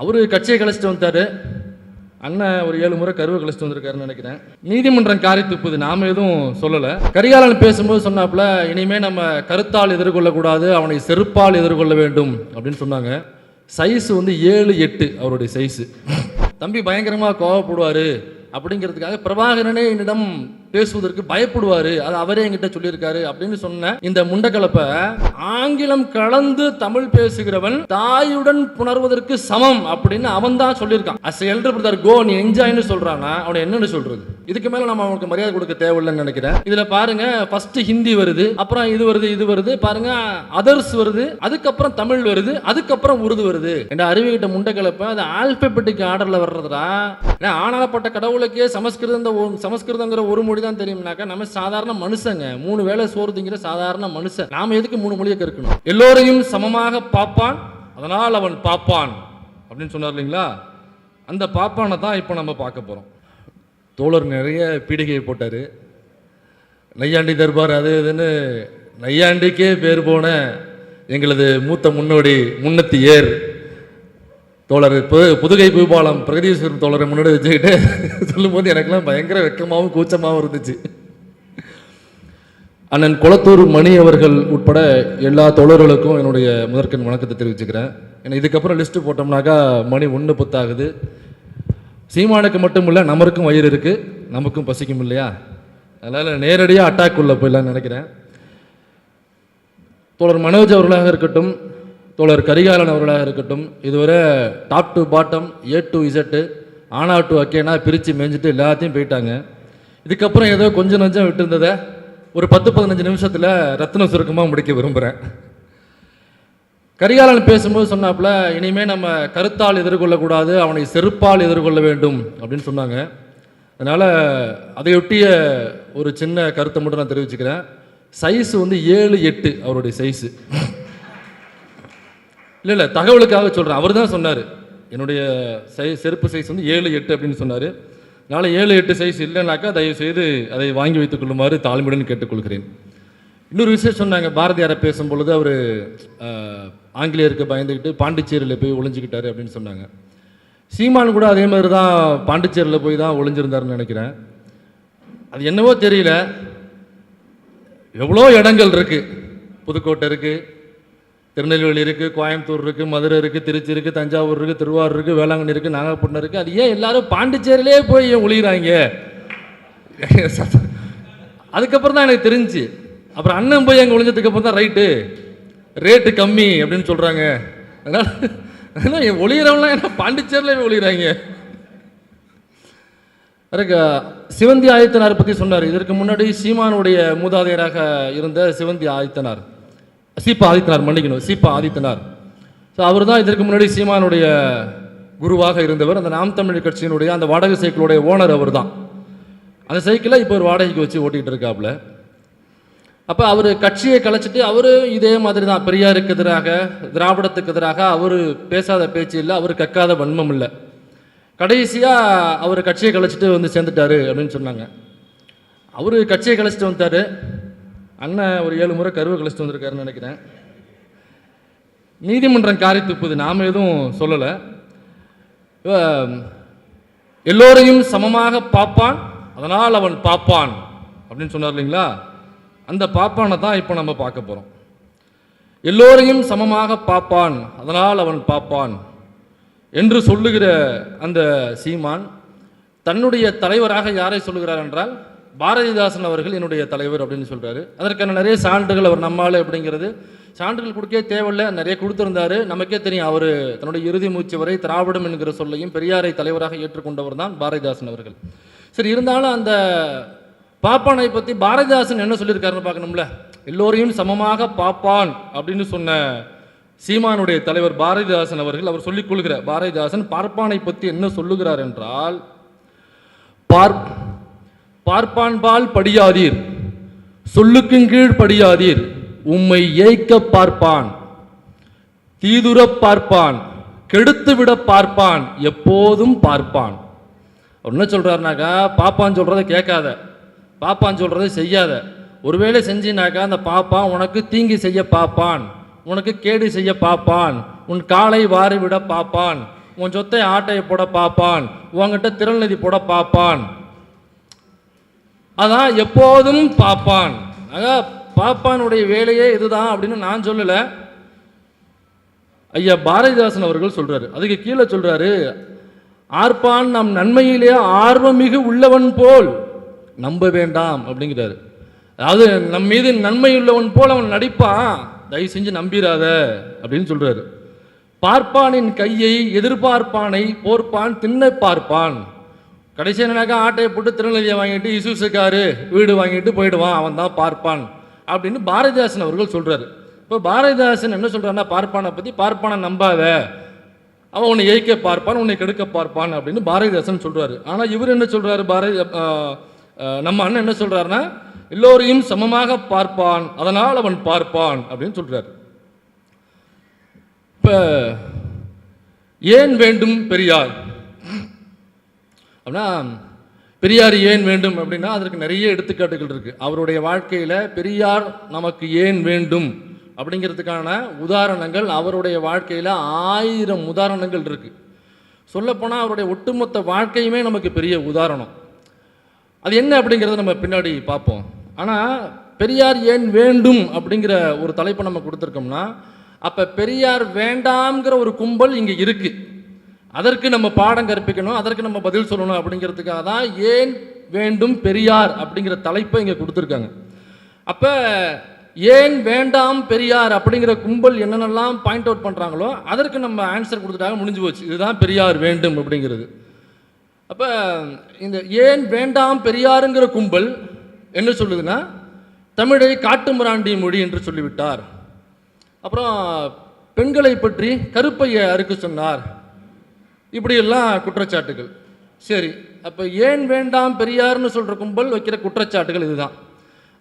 அவர் கட்சியை கழிச்சிட்டு வந்தாரு. அண்ணன் ஒரு ஏழு முறை கருவை கழிச்சிட்டு வந்திருக்காருன்னு நினைக்கிறேன். நீதிமன்றம் காரி துப்புது. நாம எதுவும் சொல்லல. கரிகாலன் பேசும்போது சொன்னாப்புல இனிமே நம்ம கருத்தால் எதிர்கொள்ளக்கூடாது அவனை செருப்பால் எதிர்கொள்ள வேண்டும் அப்படின்னு சொன்னாங்க. சைஸ் வந்து ஏழு எட்டு அவருடைய சைஸ் தம்பி பயங்கரமா கோவப்படுவாரு அப்படிங்கிறதுக்காக பிரபாகரனே என்னிடம் பேசுவதற்கு பயப்படுவாரு. அது அவரே என்கிட்ட சொல்லியிருக்காரு அப்படின்னு சொன்ன இந்த முண்டக்கலப்ப ஆங்கிலம் கலந்து தமிழ் பேசுகிறவன் தாயுடன் புணர்வதற்கு சமம் அப்படின்னு அவன் தான் சொல்லியிருக்கான் அஸ் எல்டர் பிரதர் கோ நீ என்ஜாய்னு சொல்றானா அவனை என்னன்னு சொல்றது? இதுக்கு மேல நம்ம அவனுக்கு மரியாதை கொடுக்க தேவையில்லைன்னு நினைக்கிறேன். இதுல பாருங்க ஃபர்ஸ்ட் ஹிந்தி வருது அப்புறம் இது வருது இது வருது பாருங்க அதர்ஸ் வருது அதுக்கப்புறம் தமிழ் வருது அதுக்கப்புறம் உருது வருது. என்ற அறிவுகிட்ட முண்டக்கலப்ப அது ஆல்பபெட்டிக் ஆர்டர்ல வர்றதுடா. ஏன்னா ஆனாலப்பட்ட கடவுளுக்கே சமஸ்கிருதம் ஒரு- சமஸ்கிருதங்கிற ஒரு மொழி தான் தெரியும்னாக்கா நம்ம சாதாரண மனுஷங்க. மூணு வேளை சோறு திங்கிற சாதாரண மனுஷன். நாம எதுக்கு மூணு மொழியை கற்கணும்? எல்லோரையும் சமமாக பார்ப்பான் அதனால் அவன் பார்ப்பான் அப்படின்னு சொன்னார் இல்லைங்களா? அந்த பாப்பானை தான் இப்போ நம்ம பார்க்க போகிறோம் தோழர் நிறைய பீடிகையை போட்டார். நையாண்டி தர்பார் அது இதுன்னு நையாண்டிக்கே பேர் போன எங்களது மூத்த முன்னோடி முன்னத்தி ஏர் தோழர் பு புதுகை பூபாலம் பிரகதீஸ்வரன் தோழரை முன்னாடி வச்சுக்கிட்டு சொல்லும்போது எனக்கெல்லாம் பயங்கர வெக்கமாகவும் கூச்சமாகவும் இருந்துச்சு. அண்ணன் குளத்தூர் மணி அவர்கள் உட்பட எல்லா தோழர்களுக்கும் என்னுடைய முதற்கண் வணக்கத்தை தெரிவிச்சுக்கிறேன். ஏன்னா இதுக்கப்புறம் லிஸ்ட்டு போட்டோம்னாக்கா மணி ஒன்று புத்தாகுது. சீமானுக்கு மட்டும் இல்லை நமருக்கும் வயிறு இருக்குது நமக்கும் பசிக்கும் இல்லையா? அதனால் நேரடியாக அட்டாக் உள்ள போயிடலாம்னு நினைக்கிறேன். தோழர் மனோஜ் அவர்களாக இருக்கட்டும் தோழர் கரிகாலன் அவர்களாக இருக்கட்டும் இதுவரை top to bottom A to Z ஆனா டு அக்கேனா பிரித்து மேய்ஞ்சிட்டு எல்லாத்தையும் போயிட்டாங்க. இதுக்கப்புறம் ஏதோ கொஞ்சம் நஞ்சம் விட்டுருந்ததை ஒரு பத்து பதினஞ்சு நிமிஷத்தில் ரத்ன சுருக்கமாக முடிக்க விரும்புகிறேன் கரிகாலன் பேசும்போது சொன்னாப்புல இனிமேல் நம்ம கருத்தால் எதிர்கொள்ளக்கூடாது அவனை செருப்பால் எதிர்கொள்ள வேண்டும் அப்படின்னு சொன்னாங்க. அதனால் அதையொட்டிய ஒரு சின்ன கருத்தை மட்டும் நான் தெரிவிச்சுக்கிறேன். சைஸ் வந்து ஏழு எட்டு அவருடைய சைஸு இல்லை இல்லை தகவலுக்காக சொல்கிறேன் அவர் தான் சொன்னார். என்னுடைய சை செருப்பு சைஸ் வந்து ஏழு எட்டு அப்படின்னு சொன்னார். நாளை ஏழு எட்டு சைஸ் இல்லைனாக்கா தயவுசெய்து அதை வாங்கி வைத்துக் கொள்ளுமாறு தாழ்மையுடன் கேட்டுக்கொள்கிறேன். இன்னொரு விஷயம் சொன்னாங்க. பாரதியாரை பேசும் பொழுது அவர் ஆங்கிலேயருக்கு பயந்துக்கிட்டு பாண்டிச்சேரியில் போய் ஒளிஞ்சிக்கிட்டாரு அப்படின்னு சொன்னாங்க. சீமான் கூட அதே மாதிரி தான் பாண்டிச்சேரியில் போய் தான் ஒளிஞ்சிருந்தாருன்னு நினைக்கிறேன். அது என்னவோ தெரியல. எவ்வளோ இடங்கள் இருக்குது புதுக்கோட்டை இருக்குது திருநெல்வேலி இருக்குது கோயம்புத்தூர் இருக்குது மதுரை இருக்குது திருச்சி இருக்கு தஞ்சாவூர் இருக்குது திருவாரூர் இருக்குது வேளாங்கண்ணி இருக்குது நாகப்பட்டினம் இருக்குது அது ஏன் எல்லாரும் பாண்டிச்சேரியிலே போய் ஏன் அதுக்கப்புறம் தான் எனக்கு தெரிஞ்சு. அப்புறம் அண்ணன் போய் அங்கே ஒழிஞ்சதுக்கப்புறம் தான் ரைட்டு ரேட்டு கம்மி அப்படின்னு சொல்கிறாங்க அதனால் அதனால் என் ஒளிகிறவங்களாம் என்ன பாண்டிச்சேரியிலே போய் ஒளிகிறாங்க அதுக்கு சிவந்தி ஆதித்தனார் பற்றி சொன்னார். இதற்கு முன்னாடி சீமானுடைய மூதாதையராக இருந்த சிவந்தி ஆதித்தனார். சீப்பா ஆதித்தனார் மன்னிக்கணும் சீப்பா ஆதித்தனார். ஸோ அவர் தான் இதற்கு முன்னாடி சீமானுடைய குருவாக இருந்தவர். அந்த நாம் தமிழ் கட்சியினுடைய அந்த வாடகை சைக்கிளுடைய ஓனர் அவர் தான் அந்த சைக்கிளை இப்போ ஒரு வாடகைக்கு வச்சு ஓட்டிகிட்டு இருக்காப்புல. அப்போ அவர் கட்சியை கலைச்சிட்டு அவர் இதே மாதிரி தான் பெரியாருக்கு எதிராக திராவிடத்துக்கு எதிராக அவர் பேசாத பேச்சு இல்லை அவர் கக்காத வன்மம் இல்லை. கடைசியாக அவர் கட்சியை கலைச்சிட்டு வந்து சேர்ந்துட்டாரு அப்படின்னு சொன்னாங்க. அவர் கட்சியை கலைச்சிட்டு வந்தார் அண்ணன் ஒரு ஏழு முறை கருவை கழிச்சிட்டு வந்திருக்காருன்னு நினைக்கிறேன். நீதிமன்றம் காரி துப்புது. நாம் எதுவும் சொல்லலை. எல்லோரையும் சமமாக பார்ப்பான் அதனால் அவன் பார்ப்பான் அப்படின்னு சொன்னார் இல்லைங்களா? அந்த பாப்பானை தான் இப்போ நம்ம பார்க்க போகிறோம் எல்லோரையும் சமமாக பார்ப்பான் அதனால் அவன் பார்ப்பான் என்று சொல்லுகிற அந்த சீமான் தன்னுடைய தலைவராக யாரை சொல்லுகிறார் என்றால் பாரதிதாசன் அவர்கள் என்னுடைய தலைவர் அப்படின்னு சொல்கிறாரு அதற்கான நிறைய சான்றுகள் அவர் நம்மால் அப்படிங்கிறது சான்றுகள் கொடுக்கவே தேவையில்லை. நிறைய கொடுத்துருந்தாரு. நமக்கே தெரியும் அவர் தன்னுடைய இறுதி மூச்சு வரை திராவிடம் என்கிற சொல்லையும் பெரியாரை தலைவராக ஏற்றுக்கொண்டவர் தான் பாரதிதாசன் அவர்கள். சரி இருந்தாலும் அந்த பாப்பானை பற்றி பாரதிதாசன் என்ன சொல்லியிருக்காருன்னு பார்க்கணும்ல. எல்லோரையும் சமமாக பாப்பான் அப்படின்னு சொன்ன சீமானுடைய தலைவர் பாரதிதாசன் அவர்கள் அவர் சொல்லிக் கொள்கிறார். பாரதிதாசன் பார்ப்பானை பற்றி என்ன சொல்லுகிறார் என்றால் பார் பார்ப்பான்பால் படியாதீர். சொல்லுக்கும் கீழ் படியாதீர். உம்மை ஏய்க்க பார்ப்பான். தீதுரப் பார்ப்பான். கெடுத்துவிட பார்ப்பான். எப்போதும் பார்ப்பான். அவர் என்ன சொல்கிறாருனாக்கா பாப்பான்னு சொல்கிறத கேட்காத. பாப்பான்னு சொல்கிறத செய்யாத. ஒருவேளை செஞ்சினாக்கா அந்த பாப்பான் உனக்கு தீங்கு செய்ய பார்ப்பான். உனக்கு கேடு செய்ய பார்ப்பான். உன் காலை வாரிவிட பார்ப்பான். உன் சொத்தை ஆட்டையை போட பார்ப்பான். உன்கிட்ட திறநிதி போட பார்ப்பான். அதான் எப்போதும் பார்ப்பான் ஆக பாப்பானுடைய வேலையே இதுதான் அப்படின்னு நான் சொல்லலை. ஐயா பாரதிதாசன் அவர்கள் சொல்றாரு. அதுக்கு கீழே சொல்றாரு ஆர்ப்பான் நம் நன்மையிலே ஆர்வமிகு உள்ளவன் போல். நம்ப வேண்டாம் அப்படிங்கிறாரு. அதாவது நம் மீது நன்மை உள்ளவன் போல் அவன் நடிப்பான். தயவு செஞ்சு நம்பிராத அப்படின்னு சொல்றாரு. பார்ப்பானின் கையை எதிர்பார்ப்பானை போர்ப்பான் தின்ன பார்ப்பான். கடைசி என்னன்னாக்கா ஆட்டையை போட்டு திருநெல்வேலியை வாங்கிட்டு இசுசுக்காரு வீடு வாங்கிட்டு போயிடுவான் அவன் தான் பார்ப்பான் அப்படின்னு பாரதிதாசன் அவர்கள் சொல்கிறார் இப்போ பாரதிதாசன் என்ன சொல்கிறான்னா பார்ப்பானை பற்றி பார்ப்பானை நம்பாத. அவன் உன்னை ஏய்க்க பார்ப்பான் உன்னை கெடுக்க பார்ப்பான் அப்படின்னு பாரதிதாசன் சொல்கிறாரு ஆனால் இவர் என்ன சொல்கிறாரு பாரதி நம்ம அண்ணன் என்ன சொல்கிறாருன்னா எல்லோரையும் சமமாக பார்ப்பான் அதனால் அவன் பார்ப்பான் அப்படின்னு சொல்கிறார் இப்போ ஏன் வேண்டும் பெரியார்? அப்படின்னா பெரியார் ஏன் வேண்டும்? அப்படின்னா அதற்கு நிறைய எடுத்துக்காட்டுகள் இருக்குது அவருடைய வாழ்க்கையில் பெரியார் நமக்கு ஏன் வேண்டும்? அப்படிங்கிறதுக்கான உதாரணங்கள் அவருடைய வாழ்க்கையில் ஆயிரம் உதாரணங்கள் இருக்குது சொல்லப்போனால் அவருடைய ஒட்டுமொத்த வாழ்க்கையுமே நமக்கு பெரிய உதாரணம். அது என்ன அப்படிங்கிறத நம்ம பின்னாடி பார்ப்போம். ஆனால் பெரியார் ஏன் வேண்டும்? அப்படிங்கிற ஒரு தலைப்பை நம்ம கொடுத்துருக்கோம்னா அப்போ பெரியார் வேண்டாம்ங்கிற ஒரு கும்பல் இங்கே இருக்குது அதற்கு நம்ம பாடம் கற்பிக்கணும் அதற்கு நம்ம பதில் சொல்லணும் அப்படிங்கிறதுக்காக தான் ஏன் வேண்டும் பெரியார் அப்படிங்கிற தலைப்பை இங்கே கொடுத்துருக்காங்க. அப்போ ஏன் வேண்டாம் பெரியார் அப்படிங்கிற கும்பல் என்னென்னலாம் பாயிண்ட் அவுட் பண்ணுறாங்களோ அதற்கு நம்ம ஆன்சர் கொடுத்துட்டாங்க முடிஞ்சு போச்சு. இதுதான் பெரியார் வேண்டும் அப்படிங்கிறது. அப்போ இந்த ஏன் வேண்டாம் பெரியாருங்கிற கும்பல் என்ன சொல்லுதுன்னா தமிழை காட்டுமிராண்டி மொழி என்று சொல்லிவிட்டார். அப்புறம் பெண்களை பற்றி கருப்பையை அறுக்க சொன்னார். இப்படியெல்லாம் குற்றச்சாட்டுகள். சரி அப்போ ஏன் வேண்டாம் பெரியார்னு சொல்கிற கும்பல் வைக்கிற குற்றச்சாட்டுகள் இதுதான்.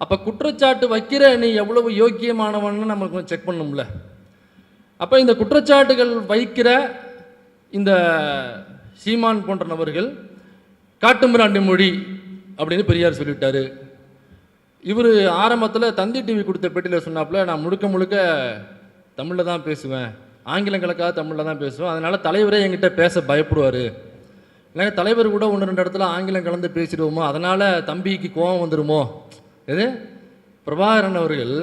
அப்போ குற்றச்சாட்டு வைக்கிற நீ எவ்வளவு யோக்கியமானவன்னு நம்ம கொஞ்சம் செக் பண்ணணும்ல அப்போ இந்த குற்றச்சாட்டுகள் வைக்கிற இந்த சீமான் போன்ற நபர்கள் காட்டுமிராண்டி மொழி அப்படின்னு பெரியார் சொல்லிட்டாரு. இவர் ஆரம்பத்தில் தந்தி டிவி கொடுத்த பேட்டியில் சொன்னாப்புல நான் முழுக்க முழுக்க தமிழில் தான் பேசுவேன். ஆங்கிலம் கலக்காத தமிழில் தான் பேசுவோம் அதனால் தலைவரே என்கிட்ட பேச பயப்படுவார். இல்லைங்க தலைவர் கூட ஒன்று ரெண்டு இடத்துல ஆங்கிலம் கலந்து பேசிடுவோமோ அதனால் தம்பிக்கு கோபம் வந்துடுமோ எது? பிரபாகரன் அவர்கள்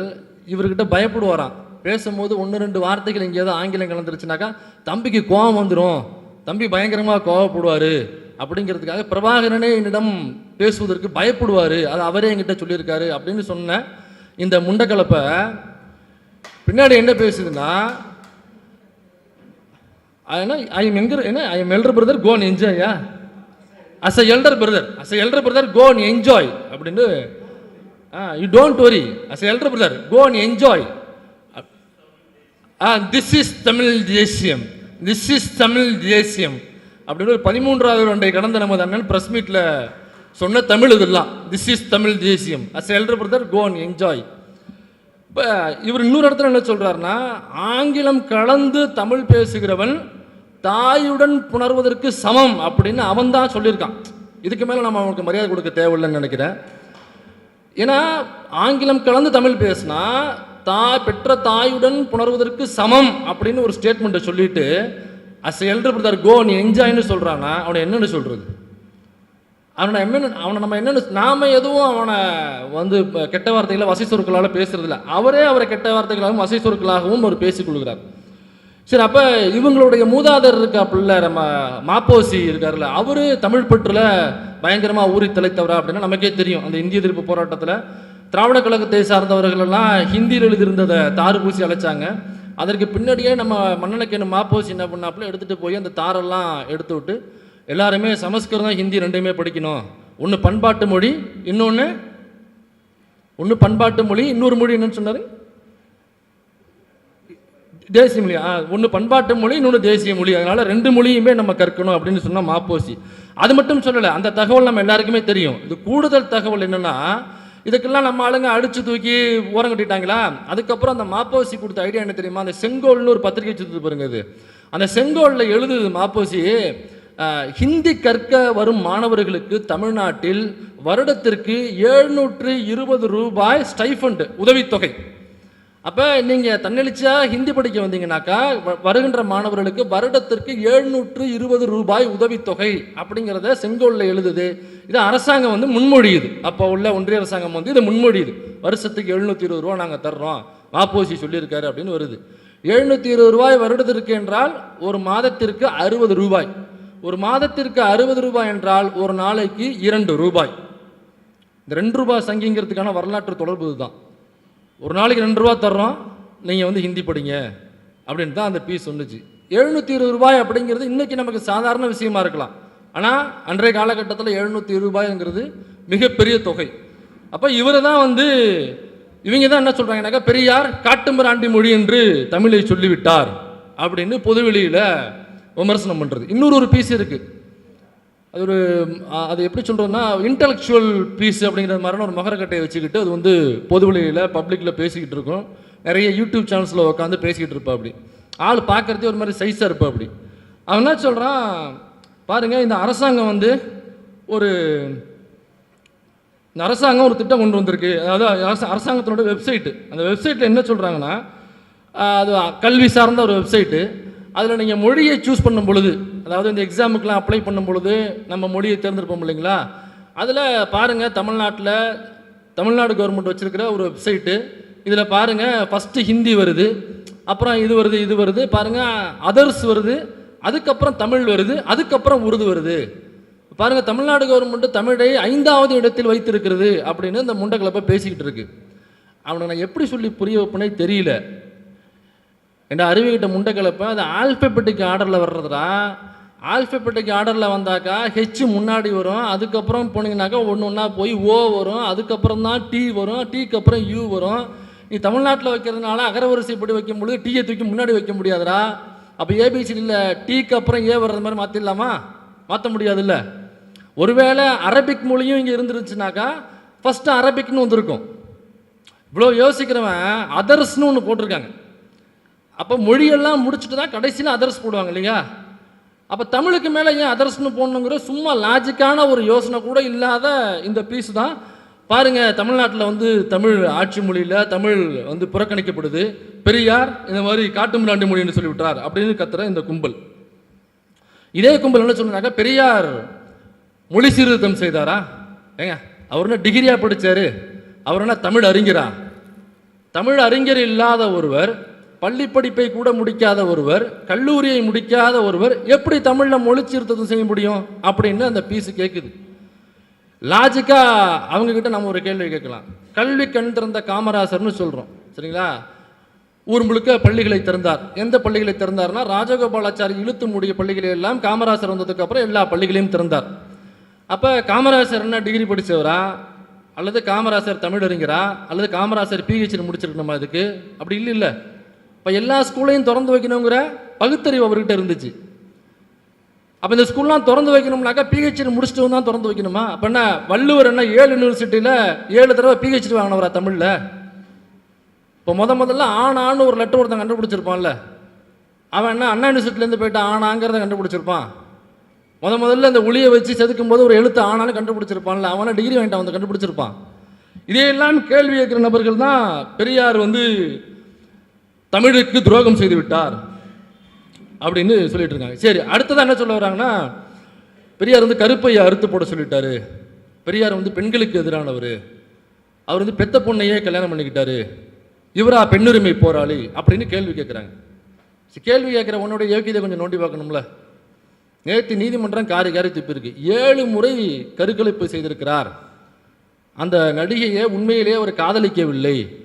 இவர்கிட்ட பயப்படுவாராம். பேசும்போது ஒன்று ரெண்டு வார்த்தைகள் எங்கேயாவது ஆங்கிலம் கலந்துருச்சுனாக்கா தம்பிக்கு கோபம் வந்துடும் தம்பி பயங்கரமாக கோவப்படுவார். அப்படிங்கிறதுக்காக பிரபாகரனே என்னிடம் பேசுவதற்கு பயப்படுவார். அது அவரே என்கிட்ட சொல்லியிருக்காரு அப்படின்னு சொன்ன இந்த முண்டக்கலப்பை பின்னாடி என்ன பேசுதுன்னா ஐ எம் எங்கர் என்ன I am elder brother gone என்ஜாயா as a elder brother as a elder brother gone enjoy அப்படின்னு you don't worry as a elder brother gone enjoy this is Tamil தேசியம் திஸ் இஸ் தமிழ் தேசியம் அப்படின்னு ஒரு பதிமூன்றாவது ஒன்றை கடந்த நமது அண்ணன் ப்ரெஸ் மீட்டில் சொன்ன தமிழ் இதெல்லாம். திஸ் இஸ் தமிழ் தேசியம் as elder brother gone enjoy இப்போ இவர் இன்னொரு இடத்துல என்ன சொல்கிறாருன்னா ஆங்கிலம் கலந்து தமிழ் பேசுகிறவன் தாயுடன் புணர்வதற்கு சமம் அப்படின்னு அவன் தான் சொல்லியிருக்கான். இதுக்கு மேலே நம்ம அவனுக்கு மரியாதை கொடுக்க தேவையில்லைன்னு நினைக்கிறேன். ஏன்னா ஆங்கிலம் கலந்து தமிழ் பேசினா தாய் பெற்ற தாயுடன் புணர்வதற்கு சமம் அப்படின்னு ஒரு ஸ்டேட்மெண்ட்டை சொல்லிட்டு அஸ் எல்டர் பிரதர் கோ நீ என்ஜாய்னு சொல்கிறான்னா அவனை என்னென்னு சொல்கிறது அவனை என்ன அவனை நம்ம என்னென்னு நாம் எதுவும் அவனை வந்து கெட்ட வார்த்தைகளை வசை சொற்களால் பேசுறதில்ல. அவரே அவரை கெட்ட வார்த்தைகளாகவும் வசை சொற்களாகவும் அவர் பேசிக் கொள்கிறார். சரி அப்போ இவங்களுடைய மூதாதர் இருக்காப்புல நம்ம மாப்போசி இருக்கார்ல அவர் தமிழ் பயங்கரமாக ஊறி தலைத்தவரா அப்படின்னா நமக்கே தெரியும். அந்த இந்திய எதிர்ப்பு போராட்டத்தில் திராவிட கழகத்தை சார்ந்தவர்கள் எல்லாம் ஹிந்தியில் எழுதியிருந்ததை தாறு பூசி அழைச்சாங்க. அதற்கு பின்னாடியே நம்ம மன்னனுக்கு மாப்போசி என்ன பண்ணாப்புல எடுத்துகிட்டு போய் அந்த தாரெல்லாம் எடுத்து விட்டு எல்லாருமே சமஸ்கிருதம் ஹிந்தி ரெண்டுமே படிக்கணும். ஒன்று பண்பாட்டு மொழி இன்னொன்று ஒன்று பண்பாட்டு மொழி இன்னொரு மொழி என்னன்னு சொன்னார்? தேசிய மொழி. ஒன்று பண்பாட்டு மொழி இன்னொன்று தேசிய மொழி. அதனால் ரெண்டு மொழியுமே நம்ம கற்கணும் அப்படின்னு சொன்னால் மாப்போசி. அது மட்டும் சொல்லலை அந்த தகவல் நம்ம எல்லாருக்குமே தெரியும். இது கூடுதல் தகவல் என்னன்னா இதுக்கெல்லாம் நம்ம ஆளுங்க அடித்து தூக்கி ஓரம் கட்டிட்டாங்களா? அதுக்கப்புறம் அந்த மாப்போசி கொடுத்த ஐடியா என்ன தெரியுமா? அந்த செங்கோல்னு ஒரு பத்திரிகை சுற்று பாருங்க இது. அந்த செங்கோலில் எழுதுது மாப்போசி ஹிந்தி கற்க வரும் மாணவர்களுக்கு தமிழ்நாட்டில் வருடத்திற்கு எழுநூற்று இருபது ரூபாய் ஸ்டைஃபண்ட் உதவித்தொகை. அப்போ நீங்கள் தன்னெழுச்சியாக ஹிந்தி படிக்க வந்தீங்கன்னாக்கா வருகின்ற மாணவர்களுக்கு வருடத்திற்கு எழுநூற்று இருபது ரூபாய் உதவித்தொகை அப்படிங்கிறத செங்கோலில் எழுதுது. இது அரசாங்கம் வந்து முன்மொழியுது. அப்போ உள்ள ஒன்றிய அரசாங்கம் வந்து இதை முன்மொழியுது. வருஷத்துக்கு எழுநூற்றி இருபது ரூபா நாங்கள் தர்றோம். மாப்போசி சொல்லியிருக்காரு அப்படின்னு வருது. எழுநூற்றி இருபது ரூபாய் வருடத்திற்கு என்றால் ஒரு மாதத்திற்கு அறுபது ரூபாய். ஒரு மாதத்திற்கு அறுபது ரூபாய் என்றால் ஒரு நாளைக்கு இரண்டு ரூபாய். இந்த ரெண்டு ரூபாய் சங்கிங்கிறதுக்கான வரலாற்று தொடர்பு இதுதான். ஒரு நாளைக்கு ரெண்டு ரூபா தர்றோம் நீங்கள் வந்து ஹிந்தி படிங்க. அப்படின்னு தான் அந்த பீஸ் சொன்னுச்சு. எழுநூற்றி இருபது ரூபாய் அப்படிங்கிறது இன்றைக்கி நமக்கு சாதாரண விஷயமா இருக்கலாம். ஆனால் அன்றைய காலகட்டத்தில் எழுநூற்றி இருபது ரூபாய்ங்கிறது மிகப்பெரிய தொகை. அப்போ இவரை தான் வந்து இவங்க தான் என்ன சொல்கிறாங்கனாக்கா பெரியார் காட்டுமிராண்டி மொழி என்று தமிழை சொல்லிவிட்டார். அப்படின்னு பொதுவெளியில் விமர்சனம் பண்ணுறது இன்னொரு ஒரு பீஸ் இருக்குது அது ஒரு அது எப்படி சொல்கிறோன்னா இன்டலெக்சுவல் பீஸ் அப்படிங்கிற மாதிரியான ஒரு மகரக்கட்டையை வச்சுக்கிட்டு அது வந்து பொதுவெளியில் பப்ளிக்கில் பேசிக்கிட்டு இருக்கும். நிறைய யூடியூப் சேனல்ஸில் உட்காந்து பேசிக்கிட்டு இருப்பா அப்படி. ஆள் பார்க்குறதே ஒரு மாதிரி சைஸாக இருப்பா அப்படி. அவன் என்ன சொல்கிறான் பாருங்கள் இந்த அரசாங்கம் வந்து ஒரு இந்த அரசாங்கம் ஒரு திட்டம் கொண்டு வந்திருக்கு. அதாவது அரச- அரசாங்கத்தினோட வெப்சைட்டு அந்த வெப்சைட்டில் என்ன சொல்கிறாங்கன்னா அது கல்வி சார்ந்த ஒரு வெப்சைட்டு அதில் நீங்கள் மொழியை சூஸ் பண்ணும் பொழுது அதாவது இந்த எக்ஸாமுக்கெலாம் அப்ளை பண்ணும் பொழுது நம்ம மொழியை தேர்ந்தெடுப்போம் இல்லைங்களா? அதில் பாருங்கள் தமிழ்நாட்டில் தமிழ்நாடு கவர்மெண்ட் வச்சுருக்கிற ஒரு வெப்சைட்டு இதில் பாருங்கள் ஃபஸ்ட்டு ஹிந்தி வருது அப்புறம் இது வருது இது வருது பாருங்கள் அதர்ஸ் வருது அதுக்கப்புறம் தமிழ் வருது அதுக்கப்புறம் உருது வருது. பாருங்கள் தமிழ்நாடு கவர்மெண்ட் தமிழை ஐந்தாவது இடத்தில் வைத்திருக்கிறது அப்படின்னு இந்த முண்டக்கிழப்ப பேசிக்கிட்டு இருக்கு. அவனை நான் எப்படி சொல்லி புரிய வைப்பனே தெரியல. என்ற அறிவுகிட்ட முண்டக்கிழப்ப அது ஆல்பபெட்டிக் ஆர்டரில் வர்றதுடா. ஆல்ஃபபெட்டிக் ஆர்டரில் வந்தாக்கா ஹெச் முன்னாடி வரும் அதுக்கப்புறம் போனீங்கன்னாக்கா ஒன்று ஒன்றா போய் ஓ வரும் அதுக்கப்புறம் தான் டி வரும் டீக்கு அப்புறம் யூ வரும். நீ தமிழ்நாட்டில் வைக்கிறதுனால அகரவரிசைப்படி வைக்கும் பொழுது டீயை தூக்கி முன்னாடி வைக்க முடியாதுடா. அப்போ ஏபிசிடியில் டீக்கு அப்புறம் ஏ வர்றது மாதிரி மாற்றிடலாமா மாற்ற முடியாதுல்ல. ஒருவேளை அரபிக் மொழியும் இங்கே இருந்துருச்சுனாக்கா ஃபஸ்ட்டு அரபிக்னு வந்திருக்கும். இவ்வளோ யோசிக்கிறவன் அதர்ஸ்னு ஒன்று போட்டிருக்காங்க. அப்போ மொழியெல்லாம் முடிச்சுட்டு தான் கடைசியில் அதர்ஸ் போடுவாங்க இல்லையா? அப்போ தமிழுக்கு மேலே ஏன் அதர்ஸ்னு போடணுங்கிற சும்மா லாஜிக்கான ஒரு யோசனை கூட இல்லாத இந்த பீஸ் தான். பாருங்கள் தமிழ்நாட்டில் வந்து தமிழ் ஆட்சி மொழியில் தமிழ் வந்து புறக்கணிக்கப்படுது. பெரியார் இந்த மாதிரி காட்டுமிராண்டி மொழின்னு சொல்லி விட்டார் அப்படின்னு கத்துற இந்த கும்பல். இதே கும்பல் என்ன சொன்னாக்கா பெரியார் மொழி சீர்திருத்தம் செய்தாரா? ஏங்க அவர் என்ன டிகிரியாக படித்தார் அவர் என்ன தமிழ் அறிஞரா? தமிழ் அறிஞர் இல்லாத ஒருவர் பள்ளி படிப்பை கூட முடிக்காத ஒருவர் கல்லூரியை முடிக்காத ஒருவர் எப்படி தமிழில் மொழி சீர்திருத்தம் செய்ய முடியும் அப்படின்னு அந்த பீஸு கேட்குது லாஜிக்காக அவங்கக்கிட்ட நம்ம ஒரு கேள்வி கேட்கலாம். கல்வி கண் திறந்த காமராசர்னு சொல்கிறோம் சரிங்களா? ஊர் முழுக்க பள்ளிகளை திறந்தார். எந்த பள்ளிகளை திறந்தார்னா ராஜகோபாலாச்சாரி இழுத்து மூடிய பள்ளிகளை எல்லாம் காமராசர் வந்ததுக்கு அப்புறம் எல்லா பள்ளிகளையும் திறந்தார். அப்போ காமராசர் என்ன டிகிரி படித்தவரா அல்லது காமராசர் தமிழறிஞரா? அல்லது காமராசர் பிஹெச்டி முடிச்சிருக்கணுமா அதுக்கு அப்படி இல்லை இல்லை இப்போ எல்லா ஸ்கூலையும் திறந்து வைக்கணுங்கிற பகுத்தறிவு அவர்கிட்ட இருந்துச்சு. அப்போ இந்த ஸ்கூல்லாம் திறந்து வைக்கணும்னாக்கா பிஹெச்டி முடிச்சுட்டு தான் திறந்து வைக்கணுமா? அப்போ என்ன வள்ளுவர் என்ன ஏழு யூனிவர்சிட்டியில் ஏழு தடவை பிஹெச்டி வாங்கினவரா தமிழில்? இப்போ முத முதல்ல ஆனான்னு ஒரு லெட்டர் ஒருத்தன் கண்டுபிடிச்சிருப்பான்ல. அவன் என்ன அண்ணா யூனிவர்சிட்டிலேருந்து போயிட்டு ஆனாங்கிறத கண்டுபிடிச்சிருப்பான். முத முதல்ல இந்த ஒளியை வச்சு செதுக்கும் போது ஒரு எழுத்து ஆனாலும் கண்டுபிடிச்சிருப்பான்ல அவனை டிகிரி வாங்கிட்டு அவன் கண்டுபிடிச்சிருப்பான். இதையெல்லாம் கேள்வி கேட்குற நபர்கள் தான் பெரியார் வந்து தமிழுக்கு துரோகம் செய்து விட்டார் அப்படின்னு சொல்லிட்டு இருக்காங்க சரி அடுத்ததான் என்ன சொல்ல வராங்கன்னா பெரியார் வந்து கருப்பையை அறுத்து போட சொல்லிட்டாரு. பெரியார் வந்து பெண்களுக்கு எதிரானவர். அவர் வந்து பெத்த பொண்ணையே கல்யாணம் பண்ணிக்கிட்டாரு. இவரா பெண்ணுரிமை போராளி அப்படின்னு கேள்வி கேட்குறாங்க. கேள்வி கேட்குற உன்னோட யோகியதை கொஞ்சம் நோண்டி பார்க்கணும்ல. நேற்று நீதிமன்றம் காரி காரி திப்பிருக்கு. ஏழு முறை கருக்கலைப்பு செய்திருக்கிறார். அந்த நடிகையை உண்மையிலேயே அவர் காதலிக்கவில்லை.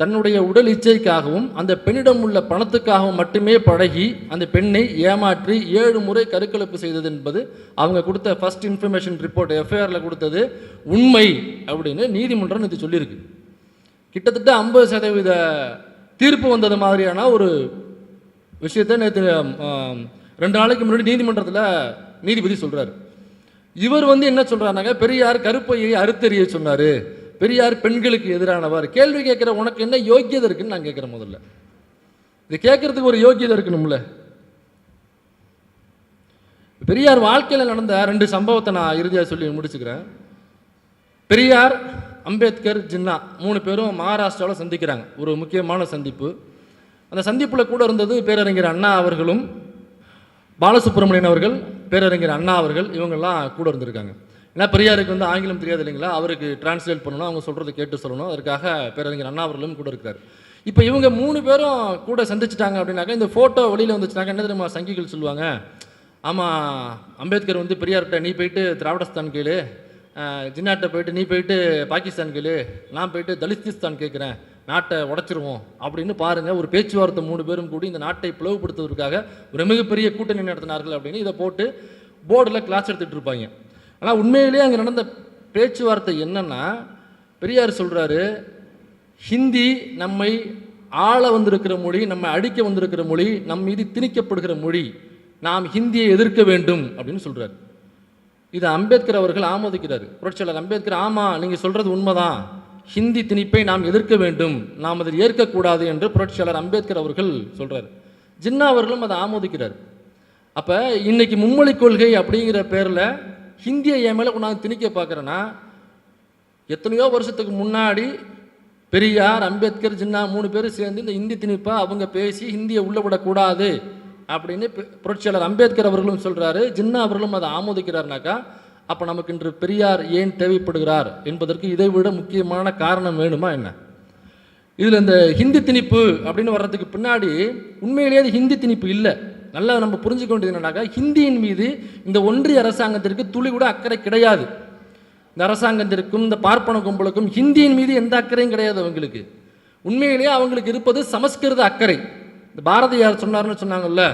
தன்னுடைய உடல் இச்சைக்காகவும் அந்த பெண்ணிடம் உள்ள பணத்துக்காகவும் மட்டுமே பழகி அந்த பெண்ணை ஏமாற்றி ஏழு முறை கருக்கலப்பு செய்தது என்பது அவங்க கொடுத்த ஃபர்ஸ்ட் இன்ஃபர்மேஷன் ரிப்போர்ட் எஃப்ஐஆரில் கொடுத்தது உண்மை அப்படின்னு நீதிமன்றம் இது சொல்லியிருக்கு. கிட்டத்தட்ட ஐம்பது சதவீத தீர்ப்பு வந்தது மாதிரியான ஒரு விஷயத்தை நேற்று ரெண்டு நாளைக்கு முன்னாடி நீதிமன்றத்தில் நீதிபதி சொல்கிறார் இவர் வந்து என்ன சொல்றாருனாங்க பெரியார் கருப்பையை அறுத்தறிய சொன்னார். பெரியார் பெண்களுக்கு எதிரானவர். கேள்வி கேட்குற உனக்கு என்ன யோக்கியதை இருக்குன்னு நான் கேட்குறேன் முதல்ல. இது கேட்கறதுக்கு ஒரு யோக்கியதை இருக்கணும்ல பெரியார் வாழ்க்கையில் நடந்த ரெண்டு சம்பவத்தை நான் இறுதியாக சொல்லி முடிச்சுக்கிறேன். பெரியார் அம்பேத்கர் ஜின்னா மூணு பேரும் மகாராஷ்டிராவில் சந்திக்கிறாங்க. ஒரு முக்கியமான சந்திப்பு. அந்த சந்திப்பில் கூட இருந்தது பேரறிஞர் அண்ணா அவர்களும் பாலசுப்ரமணியன் அவர்கள் பேரறிஞர் அண்ணா அவர்கள் இவங்கெல்லாம் கூட இருந்திருக்காங்க. ஏன்னா பெரியாருக்கு வந்து ஆங்கிலம் தெரியாது இல்லைங்களா? அவருக்கு டிரான்ஸ்லேட் பண்ணணும் அவங்க சொல்கிறத கேட்டு சொல்லணும். அதற்காக பேரறிஞர் அண்ணா அவர்களும் கூட இருக்கார். இப்போ இவங்க மூணு பேரும் கூட சந்திச்சிட்டாங்க அப்படின்னாக்கா இந்த ஃபோட்டோ வெளியில் வந்துச்சுனாக்கா என்ன தெரியுமா சங்கிகள் சொல்லுவாங்க? ஆமாம் அம்பேத்கர் வந்து பெரியார்கிட்ட நீ போயிட்டு திராவிடஸ்தான் கேளு. ஜின்னாட்டை ஜின்னாட்ட போயிட்டு நீ போயிட்டு பாகிஸ்தான் கேளு. நான் போயிட்டு தலிஸ்திஸ்தான் கேட்குறேன். நாட்டை உடச்சிருவோம். அப்படின்னு பாருங்கள் ஒரு பேச்சுவார்த்தை மூணு பேரும் கூடி இந்த நாட்டை பிளவுபடுத்துவதற்காக ஒரு மிகப்பெரிய கூட்டணி நடத்தினார்கள் அப்படின்னு இதை போட்டு போர்டில் கிளாஸ் எடுத்துகிட்டு இருப்பாங்க. ஆனால் உண்மையிலேயே அங்கே நடந்த பேச்சுவார்த்தை என்னென்னா பெரியார் சொல்கிறாரு ஹிந்தி நம்மை ஆள வந்திருக்கிற மொழி நம்மை அடிக்க வந்திருக்கிற மொழி நம் மீது திணிக்கப்படுகிற மொழி நாம் ஹிந்தியை எதிர்க்க வேண்டும் அப்படின்னு சொல்கிறார் இது அம்பேத்கர் அவர்கள் ஆமோதிக்கிறார். புரட்சியாளர் அம்பேத்கர் ஆமாம் நீங்கள் சொல்கிறது உண்மைதான். ஹிந்தி திணிப்பை நாம் எதிர்க்க வேண்டும். நாம் அதில் ஏற்கக்கூடாது என்று புரட்சியாளர் அம்பேத்கர் அவர்கள் சொல்கிறார் ஜின்னா அவர்களும் அதை ஆமோதிக்கிறார். அப்போ இன்றைக்கி மும்மொழி கொள்கை அப்படிங்கிற பேரில் ஹிந்தியை என் மேலே கொண்டாந்து திணிக்க பார்க்குறேன்னா எத்தனையோ வருஷத்துக்கு முன்னாடி பெரியார் அம்பேத்கர் ஜின்னா மூணு பேரும் சேர்ந்து இந்த ஹிந்தி திணிப்பாக அவங்க பேசி ஹிந்தியை உள்ள விடக்கூடாது அப்படின்னு பெ- புரட்சியாளர் அம்பேத்கர் அவர்களும் சொல்கிறாரு ஜின்னா அவர்களும் அதை ஆமோதிக்கிறார்னாக்கா அப்போ நமக்கு இன்று பெரியார் ஏன் தேவைப்படுகிறார் என்பதற்கு இதை விட முக்கியமான காரணம் வேணுமா என்ன? இதில் இந்த ஹிந்தி திணிப்பு அப்படின்னு வர்றதுக்கு பின்னாடி உண்மையிலேயே அது ஹிந்தி திணிப்பு இல்லை. நல்லா நம்ம புரிஞ்சுக்க வேண்டியது என்னன்னாக்கா ஹிந்தியின் மீது இந்த ஒன்றிய அரசாங்கத்திற்கு துளி கூட அக்கறை கிடையாது. இந்த அரசாங்கத்திற்கும் இந்த பார்ப்பன கும்பலுக்கும் ஹிந்தியின் மீது எந்த அக்கறையும் கிடையாது அவங்களுக்கு. உண்மையிலேயே அவங்களுக்கு இருப்பது சமஸ்கிருத அக்கறை. இந்த பாரதியார் சொன்னார்னு சொன்னாங்கல்ல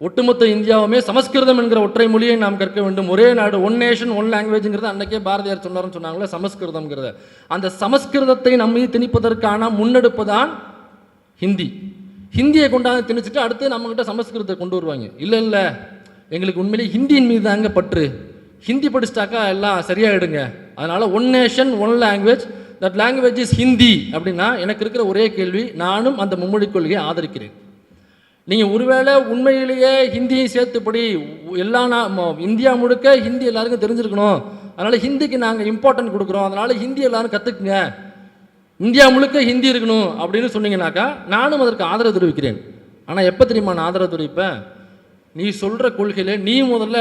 ஒட்டுமொத்த இந்தியாவுமே சமஸ்கிருதம் என்கிற ஒற்றை மொழியை நாம் கற்க வேண்டும். ஒரே நாடு ஒன் நேஷன் ஒன் லாங்குவேஜ்ங்கிறது அன்னைக்கே பாரதியார் சொன்னார்னு சொன்னாங்களே சமஸ்கிருதம்ங்கிறத. அந்த சமஸ்கிருதத்தை நம்ம திணிப்பதற்கான முன்னெடுப்பு தான் ஹிந்தி. ஹிந்தியை கொண்டாந்து திணிச்சிட்டு அடுத்து நம்மக்கிட்ட சமஸ்கிருதத்தை கொண்டு வருவாங்க. இல்லை இல்லை. எங்களுக்கு உண்மையிலேயே ஹிந்தியின் மீது தாங்க பற்று. ஹிந்தி படிச்சிட்டாக்கா எல்லாம் சரியாயிடுங்க. அதனால் one nation one language that language is Hindi அப்படின்னா எனக்கு இருக்கிற ஒரே கேள்வி நானும் அந்த மும்மொழி கொள்கையை ஆதரிக்கிறேன். நீங்கள் ஒருவேளை உண்மையிலேயே ஹிந்தியும் சேர்த்துப்படி எல்லா நான் இந்தியா முழுக்க ஹிந்தி எல்லாருக்கும் தெரிஞ்சிருக்கணும். அதனால் ஹிந்திக்கு நாங்கள் இம்பார்ட்டன்ட் கொடுக்குறோம். அதனால் ஹிந்தி எல்லோரும் கற்றுக்குங்க இந்தியா முழுக்க ஹிந்தி இருக்கணும் அப்படின்னு சொன்னீங்கன்னாக்கா நானும் அதற்கு ஆதரவு தெரிவிக்கிறேன். ஆனால் எப்போ தெரியுமா நான் ஆதரவு தெரிவிப்பேன்? நீ சொல்கிற கொள்கையில் நீ முதல்ல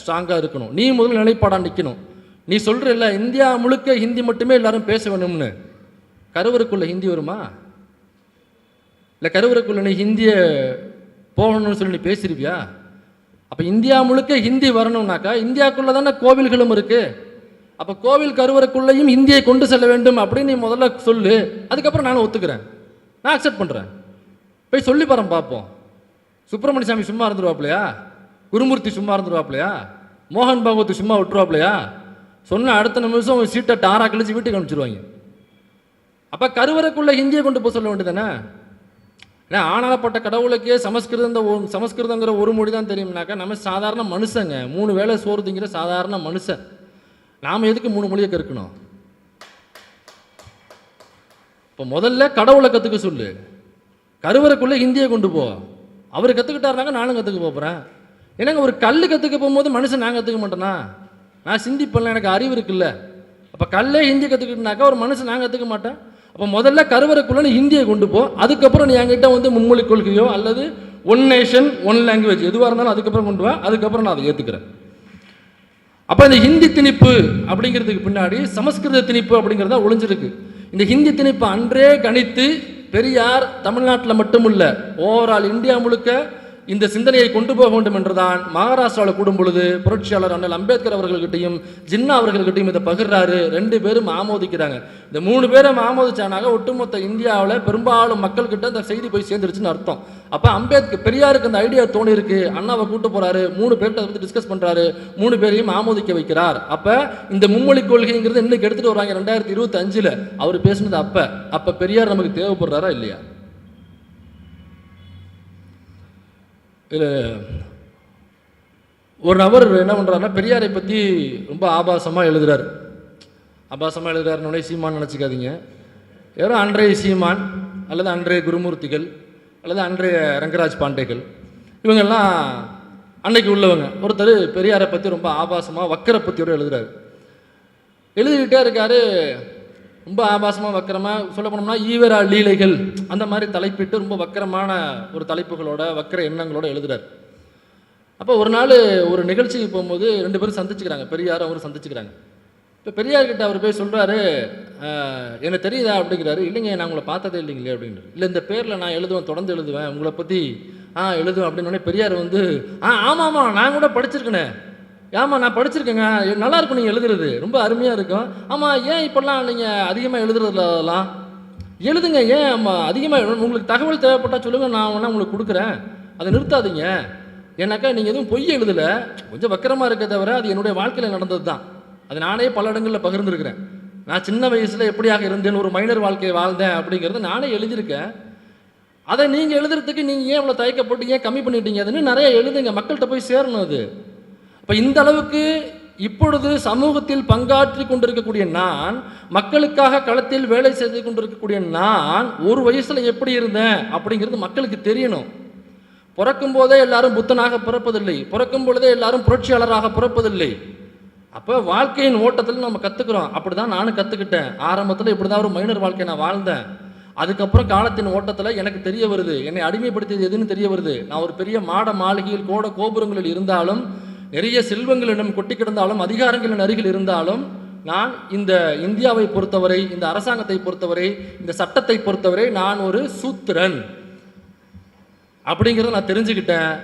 ஸ்ட்ராங்காக இருக்கணும். நீ முதல்ல நிலைப்பாடாக நிற்கணும் நீ சொல்கிற இல்லை இந்தியா முழுக்க ஹிந்தி மட்டுமே எல்லாரும் பேச வேணும்னு கருவருக்குள்ளே ஹிந்தி வருமா? இல்லை கருவருக்குள்ளே நீ ஹிந்தியை போகணும்னு சொல்லி நீ பேசிருவியா? அப்போ இந்தியா முழுக்க ஹிந்தி வரணும்னாக்கா இந்தியாக்குள்ளே தானே கோவில்களும் இருக்குது அப்போ கோவில் கருவறைக்குள்ளேயும் ஹிந்தியை கொண்டு செல்ல வேண்டும் அப்படின்னு நீ முதல்ல சொல்லு. அதுக்கப்புறம் நானும் ஒத்துக்கிறேன். நான் அக்செப்ட் பண்ணுறேன் போய் சொல்லி பாருங்க பார்ப்போம். சுப்பிரமணிய சாமி சும்மா இருந்துருவாப்லையா? குருமூர்த்தி சும்மா இருந்துருவாப்லையா? மோகன் பாகவத்து சும்மா விட்டுருவாப்லையா? சொன்ன அடுத்த நிமிஷம் சீட்டை டாரா கழிச்சு வீட்டுக்கு அனுப்பிச்சிருவாங்க. அப்போ கருவறைக்குள்ளே ஹிந்தியை கொண்டு போய் சொல்ல வேண்டியதானே ஏன்னா ஆனாலப்பட்ட கடவுளுக்கே சமஸ்கிருதம் இந்த சமஸ்கிருதங்கிற ஒரு மொழி தான் தெரியும்னாக்கா நம்ம சாதாரண மனுஷங்க மூணு வேளை சோறு திங்கிற சாதாரண மனுஷன். நாம் எதுக்கு மூணு மொழியை கற்கணும்? இப்போ முதல்ல கடவுளை கற்றுக்க சொல்லு. கருவறைக்குள்ளே ஹிந்தியை கொண்டு போ. அவர் கற்றுக்கிட்டாருனாங்க நானும் கற்றுக்க போகிறேன் ஏன்னாங்க ஒரு கல் கற்றுக்க போகும்போது மனுஷன் நான் கற்றுக்க மாட்டேனா? நான் சிந்திப்பேன்ல எனக்கு அறிவு இருக்குல்ல. அப்போ கல்லே ஹிந்தி கற்றுக்கிட்டுனாக்கா ஒரு மனுஷன் நான் கற்றுக்க மாட்டேன். அப்போ முதல்ல கருவறைக்குள்ளே நீ ஹிந்தியை கொண்டு போ. அதுக்கப்புறம் நீ என்கிட்ட வந்து மும்மொழி கொள்கையோ அல்லது ஒன் நேஷன் ஒன் லாங்குவேஜ் எதுவாக இருந்தாலும் அதுக்கப்புறம் கொண்டு வா. அதுக்கப்புறம் நான் அதை ஏற்றுக்கிறேன் அப்போ இந்த ஹிந்தி திணிப்பு அப்படிங்கிறதுக்கு பின்னாடி சமஸ்கிருத திணிப்பு அப்படிங்கிறத ஒளிஞ்சிருக்கு. இந்த ஹிந்தி திணிப்பு அன்றே கணித்து பெரியார் தமிழ்நாட்டில் மட்டுமில்ல ஓவரால் இந்தியா முழுக்க இந்த சிந்தனையை கொண்டு போக வேண்டும் என்றுதான் மகாராஷ்டிராவில் கூடும் பொழுது புரட்சியாளர் அண்ணல் அம்பேத்கர் அவர்கள்கிட்டையும் ஜின்னா அவர்கள்கிட்டையும் இதை பகிர்றாரு. ரெண்டு பேரும் ஆமோதிக்கிறாங்க. இந்த மூணு பேரும் ஆமோதிச்சானாக ஒட்டுமொத்த இந்தியாவில் பெரும்பாலும் மக்கள்கிட்ட இந்த செய்தி போய் சேர்ந்துருச்சுன்னு அர்த்தம். அப்போ அம்பேத்கர் பெரியாருக்கு அந்த ஐடியா தோணி இருக்கு அண்ணாவை கூட்டு போறாரு. மூணு பேர்கிட்ட வந்து டிஸ்கஸ் பண்றாரு. மூணு பேரையும் ஆமோதிக்க வைக்கிறார். அப்போ இந்த மும்மொழி கொள்கைங்கிறது இன்னைக்கு எடுத்துட்டு வராங்க ரெண்டாயிரத்தி இருபத்தி அஞ்சுல அவர் பேசினது அப்போ. அப்போ பெரியார் நமக்கு தேவைப்படுறாரா இல்லையா? ஒரு நபர் என்ன பண்ணுறாருன்னா பெரியாரை பற்றி ரொம்ப ஆபாசமாக எழுதுகிறார் ஆபாசமாக எழுதுறாருன்னு சீமான் நினச்சிக்காதீங்க. யாரோ அன்றைய சீமான் அல்லது அன்றைய குருமூர்த்திகள் அல்லது அன்றைய ரங்கராஜ் பாண்டேகள் இவங்கெல்லாம் அன்னைக்கு உள்ளவங்க. ஒருத்தர் பெரியாரை பற்றி ரொம்ப ஆபாசமாக வக்கர பற்றியோடு எழுதுகிறார் எழுதிக்கிட்டே இருக்காரு ரொம்ப ஆபாசமாக வக்கரமாக சொல்ல போனோம்னா ஈவரா லீலைகள் அந்த மாதிரி தலைப்பிட்டு ரொம்ப வக்கரமான ஒரு தலைப்புகளோட வக்கர எண்ணங்களோட எழுதுறாரு. அப்போ ஒரு நாள் ஒரு நிகழ்ச்சிக்கு போகும்போது ரெண்டு பேரும் சந்திச்சுக்கிறாங்க. பெரியார் அவரும் சந்திச்சுக்கிறாங்க. இப்போ பெரியார்கிட்ட அவர் போய் சொல்கிறாரு எனக்கு தெரியுதா? அப்படிங்கிறாரு. இல்லைங்க நான் உங்களை பார்த்ததே இல்லைங்களே அப்படின்றாரு. இல்லை இந்த பேரில் நான் எழுதுவேன் தொடர்ந்து எழுதுவேன். உங்களை பற்றி ஆ எழுதுவேன் அப்படின்னு பெரியார் வந்து ஆ ஆமாம் ஆமாம் நான் கூட படிச்சிருக்கேனே. ஆமாம் நான் படிச்சிருக்கேங்க. நல்லா இருக்கும் நீங்கள் எழுதுறது. ரொம்ப அருமையாக இருக்கும். ஆமாம் ஏன் இப்போல்லாம் நீங்கள் அதிகமாக எழுதுறதுல அதெல்லாம் எழுதுங்க ஏன் ஆமாம் அதிகமாக உங்களுக்கு தகவல் தேவைப்பட்டால் சொல்லுங்கள் நான் ஒன்றா உங்களுக்கு கொடுக்குறேன். அதை நிறுத்தாதீங்க. ஏன்னாக்கா நீங்கள் எதுவும் பொய் எழுதலை. கொஞ்சம் வக்கரமாக இருக்க தவிர அது என்னுடைய வாழ்க்கையில் நடந்தது தான் அது நானே பல இடங்களில் பகிர்ந்துருக்கிறேன். நான் சின்ன வயசில் எப்படியாக இருந்தேன் ஒரு மைனர் வாழ்க்கையை வாழ்ந்தேன் அப்படிங்கிறத நானே எழுதியிருக்கேன். அதை நீங்கள் எழுதுறதுக்கு நீங்கள் ஏன் இவ்வளோ தயக்கப்பட்டு ஏன் கம்மி பண்ணிட்டீங்க? அதுன்னு நிறைய எழுதுங்க. மக்கள்கிட்ட போய் சேரணும் அது. இப்போ இந்த அளவுக்கு இப்பொழுது சமூகத்தில் பங்காற்றி கொண்டிருக்கக்கூடிய நான் மக்களுக்காக களத்தில் வேலை செய்து கொண்டிருக்கக்கூடிய நான் ஒரு வயசில் எப்படி இருந்தேன் அப்படிங்கிறது மக்களுக்கு தெரியணும். பிறக்கும் போதே எல்லாரும் புத்தனாக பிறப்பதில்லை. பிறக்கும் பொழுதே எல்லாரும் புரட்சியாளராக பிறப்பதில்லை. அப்போ வாழ்க்கையின் ஓட்டத்தில் நம்ம கற்றுக்குறோம் அப்படி தான் நானும் கற்றுக்கிட்டேன் ஆரம்பத்தில் இப்படி தான் ஒரு மைனர் வாழ்க்கையை நான் வாழ்ந்தேன். அதுக்கப்புறம் காலத்தின் ஓட்டத்தில் எனக்கு தெரிய வருது. என்னை அடிமைப்படுத்தியது எதுன்னு தெரிய வருது. நான் ஒரு பெரிய மாட மாளிகையில் கோட கோபுரங்களில் இருந்தாலும் நிறைய செல்வங்களிடம் கொட்டி கிடந்தாலும் அதிகாரங்களின் அருகில் இருந்தாலும் நான் இந்த இந்தியாவை பொறுத்தவரை இந்த அரசாங்கத்தை பொறுத்தவரை இந்த சட்டத்தை பொறுத்தவரை நான் ஒரு சூத்திரன். அப்படிங்கிறத நான் தெரிஞ்சுக்கிட்டேன்.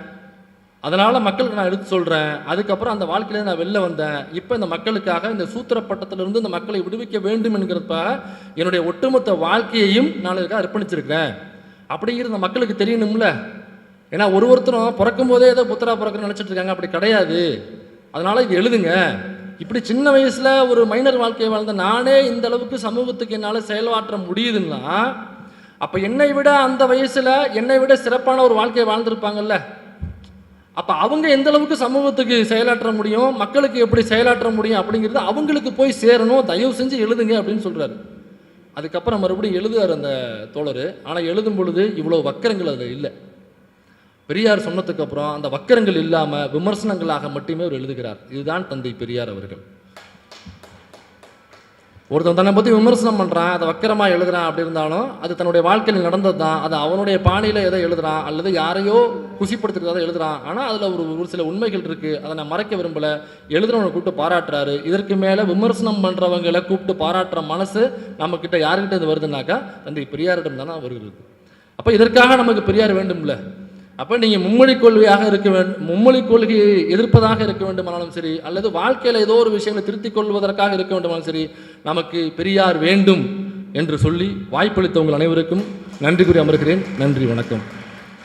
அதனால் மக்களுக்கு நான் எடுத்து சொல்கிறேன் அதுக்கப்புறம் அந்த வாழ்க்கையில நான் வெளில வந்தேன். இப்போ இந்த மக்களுக்காக இந்த சூத்திர பட்டத்திலிருந்து இந்த மக்களை விடுவிக்க வேண்டும் என்கிறப்ப என்னுடைய ஒட்டுமொத்த வாழ்க்கையையும் நான் இதுக்காக அர்ப்பணிச்சிருக்கிறேன். அப்படிங்கிறது இந்த மக்களுக்கு தெரியணும்ல? ஏன்னா ஒரு ஒருத்தரும் பிறக்கும் போதே ஏதோ புத்தரா பிறக்கணும்னு நினச்சிட்டு இருக்காங்க. அப்படி கிடையாது. அதனால் இது எழுதுங்க. இப்படி சின்ன வயசில் ஒரு மைனர் வாழ்க்கையை வாழ்ந்த நானே இந்த அளவுக்கு சமூகத்துக்கு என்னால் செயல்பாற்ற முடியுதுன்னா அப்போ என்னை விட அந்த வயசில் என்னை விட சிறப்பான ஒரு வாழ்க்கையை வாழ்ந்திருப்பாங்கல்ல? அப்போ அவங்க எந்த அளவுக்கு சமூகத்துக்கு செயலாற்ற முடியும் மக்களுக்கு எப்படி செயலாற்ற முடியும் அப்படிங்கிறது அவங்களுக்கு போய் சேரணும். தயவு செஞ்சு எழுதுங்க அப்படின்னு சொல்கிறாரு அதுக்கப்புறம் மறுபடியும் எழுதுவார் அந்த தோழர். ஆனால் எழுதும் பொழுது இவ்வளோ வக்கரங்கள் அதில் இல்லை. பெரியார் சொன்னதுக்கு அப்புறம் அந்த வக்கரங்கள் இல்லாமல் விமர்சனங்களாக மட்டுமே அவர் எழுதுகிறார். இதுதான் தந்தை பெரியார் அவர்கள். ஒருத்தன் தன்னை பற்றி விமர்சனம் பண்ணுறான் அதை வக்கரமாக எழுதுறான் அப்படி இருந்தாலும் அது தன்னுடைய வாழ்க்கையில் நடந்தது தான் அது அவனுடைய பாணியில் எதை எழுதுறான் அல்லது யாரையோ குசிப்படுத்துறதை எழுதுறான். ஆனால் அதில் ஒரு ஒரு சில உண்மைகள் இருக்குது அதை நான் மறைக்க விரும்பலை. எழுதுறவனை கூப்பிட்டு பாராட்டுறாரு. இதற்கு மேலே விமர்சனம் பண்ணுறவங்களை கூப்பிட்டு பாராட்டுற மனசு நம்மக்கிட்ட யாருக்கிட்ட இது வருதுனாக்கா தந்தை பெரியாரிடம் தானே வருகிறது. அப்போ இதற்காக நமக்கு பெரியார் வேண்டும்ல? அப்போ நீங்கள் மும்மொழி கொள்கையாக இருக்க வேண்டும் மும்மொழி கொள்கையை எதிர்ப்பதாக இருக்க வேண்டுமானாலும் சரி அல்லது வாழ்க்கையில் ஏதோ ஒரு விஷயங்களை திருத்திக் கொள்வதற்காக இருக்க வேண்டுமானாலும் சரி நமக்கு பெரியார் வேண்டும் என்று சொல்லி வாய்ப்பளித்த உங்கள் அனைவருக்கும் நன்றி கூறி அமர்கிறேன். நன்றி வணக்கம்.